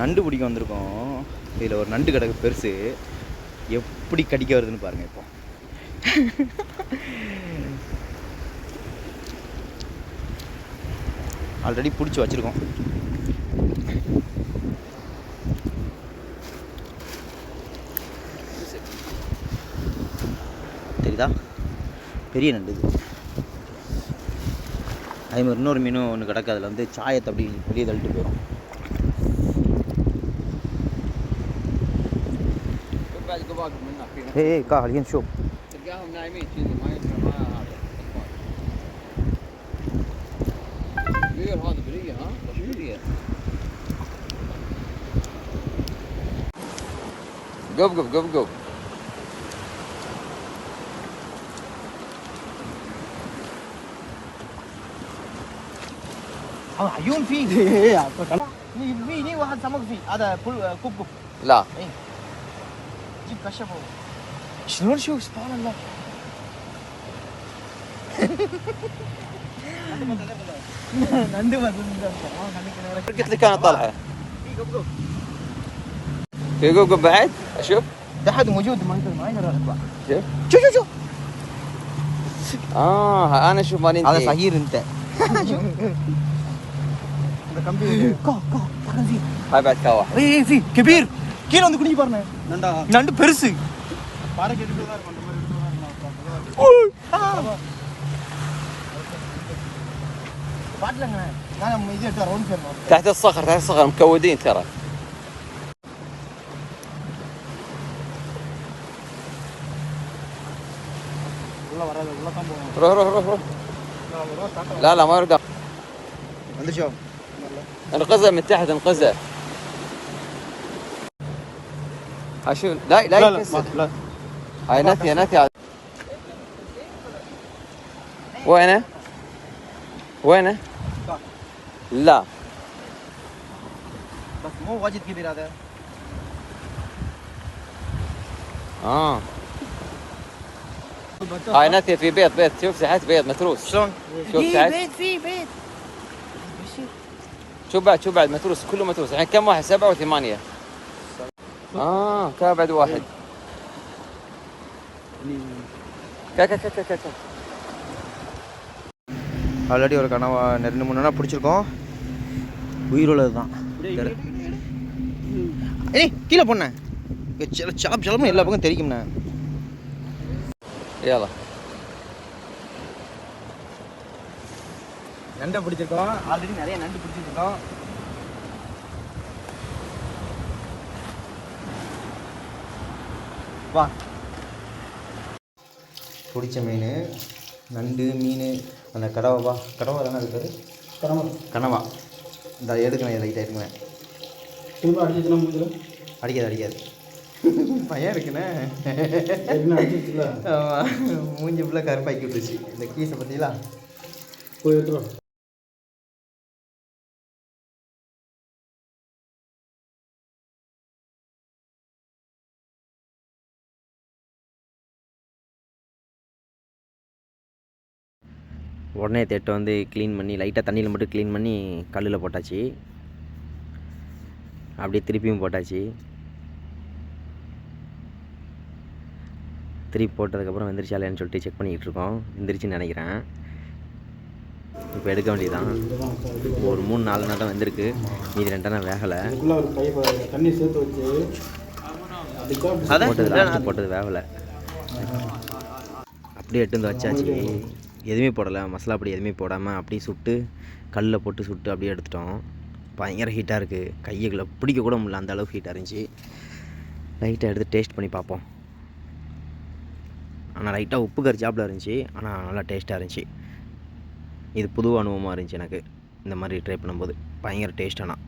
நண்டு பிடிக்க வந்திருக்கோம். இதில் ஒரு நண்டு கிடக்கு பெருசு. எப்படி கடிக்க வருதுன்னு பாருங்கள் இப்போ. ஆல்ரெடி பிடிச்சி வச்சுருக்கோம். தெரியுதா? பெரிய நண்டு இது. அதே மாதிரி இன்னொரு மீனும் ஒன்று கிடக்கு. அதில் வந்து சாயத்தை அப்படி வெளியே தள்ளிட்டு போயிடும் الدجاج قباقب من هناك اي اي شوف. تلقاهم نايمين كذي ما ينفع ما هذا إيه، هذا برية ها؟ برية. قف قف قف عيون فيه. إيه 100% واحد سمك فيه. هذا آه، كوب كوب. لا. إيه. جيب كشف شلون شوف؟ سبحان الله. آه، قلت لك أنا طالعة. في قبقب في بعد. أشوف. تحت موجود ما يقدر ما يقدر شوف. شوف شوف شوف آه أنا أشوف مالي أنت. هذا صغير أنت. شوف كو كو هاي بعد كا واحد. اي اي في كبير. கீழ வந்து குனிஞ்சு பாருங்க நண்டா நண்டு பெருசு பாறை கேட்டுட்டு தான் இருக்கும் அந்த மாதிரி எடுத்து தான் இருக்கும் பாட்டலங்க நான் இது எடுத்து ரவுண்ட் போயிடணும் تحت الصخر تحت الصخر مكودين ترى உள்ள வராது உள்ள தான் போகணும் روح روح روح روح لا لا ما يرقى வந்துச்சோ انقذه من تحت انقذه أشوف لا لا لا لا هاي نتيا نتيا وينه؟ وينه؟ لا. بس مو واجد كبير هذا. آه. هاي نتيا في بيت بيت. شوف تحت بيت متروس. شلون؟ شوف في تحت بيت في بيت. شوف بعد شوف بعد؟ متروس كله متروس. الحين كم واحد؟ سبعة وثمانية. اه كا بعد واحد كا كا كا كا كا كا ஆல்ரெடி ஒரு கனவா ரெண்டு மூணு நாள் பிடிச்சிருக்கோம் உயிரோலது தான் ஏய் கீழே போண்ணே சலம் சலமும் எல்லா பக்கம் தெரிக்கும்ண்ணே يلا நண்டை பிடிச்சிருக்கோம் ஆல்ரெடி நிறைய நண்டு பிடிச்சிருக்கோம் வா. பிடிச்ச மீன் நண்டு மீன் அந்த கடவை வா. கடவை தானே பேர்? கடமை கனவா. இந்த எடுக்கணும் லைட்டாக எடுக்கணும். திரும்ப அடிச்சுச்சுன்னா முடிஞ்சல அடிக்காது அடிக்காது. பையன் இருக்குண்ணே. மூஞ்சி ஃபுல்லாக கருப்பாக்கி விட்டுருச்சு. இந்த கீஸை பார்த்தீங்களா போய் எடுத்துரும் உடனே தேட்டை வந்து க்ளீன் பண்ணி லைட்டாக தண்ணியில் மட்டும் க்ளீன் பண்ணி கல்லில் போட்டாச்சு. அப்படியே திருப்பியும் போட்டாச்சு. திருப்பி போட்டதுக்கப்புறம் வெந்திரிச்சா இல்லையான்னு சொல்லிட்டு செக் பண்ணிக்கிட்டு இருக்கோம். வெந்திரிச்சுன்னு நினைக்கிறேன். இப்போ எடுக்க இது ஒரு மூணு நாலு நாள் தான் வந்திருக்கு. மீதி ரெண்டெண்ணா வேகலை. தண்ணி சேர்த்து வச்சு போட்டது லாஸ்ட்டு போட்டது வேகலை. அப்படியே எட்டு வந்து வச்சாச்சு. எதுவுமே போடலை. மசாலா பொடி எதுவுமே போடாமல் அப்படியே சுட்டு கல்லில் போட்டு சுட்டு அப்படியே எடுத்துட்டோம். பயங்கர ஹீட்டாக இருக்குது கையைகளை பிடிக்க கூட முடியல. அந்த அளவுக்கு ஹீட்டாக இருந்துச்சு. லைட்டாக எடுத்து டேஸ்ட் பண்ணி பார்ப்போம். ஆனால் லைட்டாக உப்பு கரிச்சாப்பில் இருந்துச்சு. ஆனால் நல்லா டேஸ்ட்டாக இருந்துச்சு. இது புது அனுபவமாக இருந்துச்சு எனக்கு. இந்த மாதிரி ட்ரை பண்ணும்போது. பயங்கர டேஸ்ட் ஆனால்